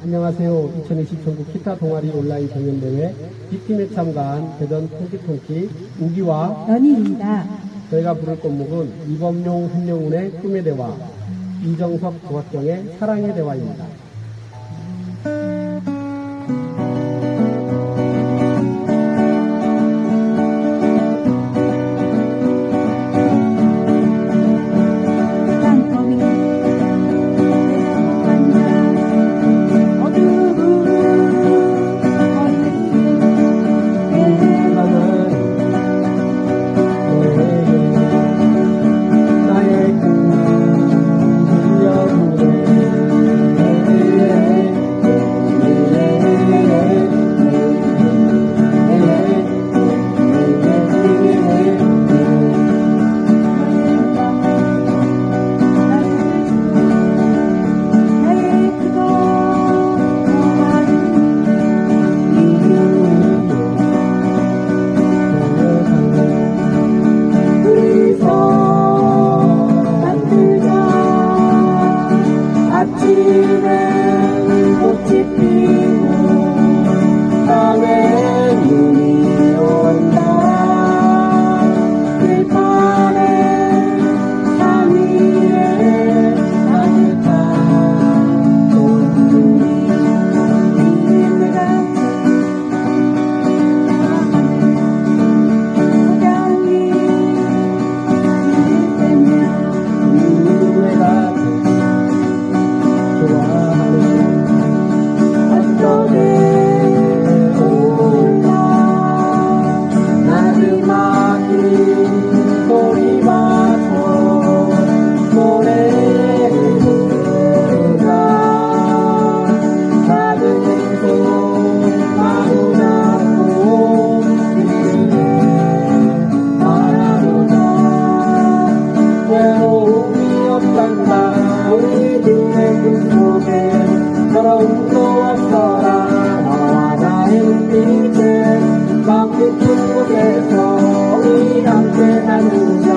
안녕하세요. 2020 전국 기타 동아리 온라인 경연대회 B팀에 참가한 대전 통기통기 우기와 연희입니다. 저희가 부를 곡목은 이범용 한영훈의 꿈의 대화, 이정석 조학경의 사랑의 대화입니다. rainbow tip 그 속에 더러운 너와 사랑 나와 나의 빛을 밤빛 속에서 우리 함께 나누는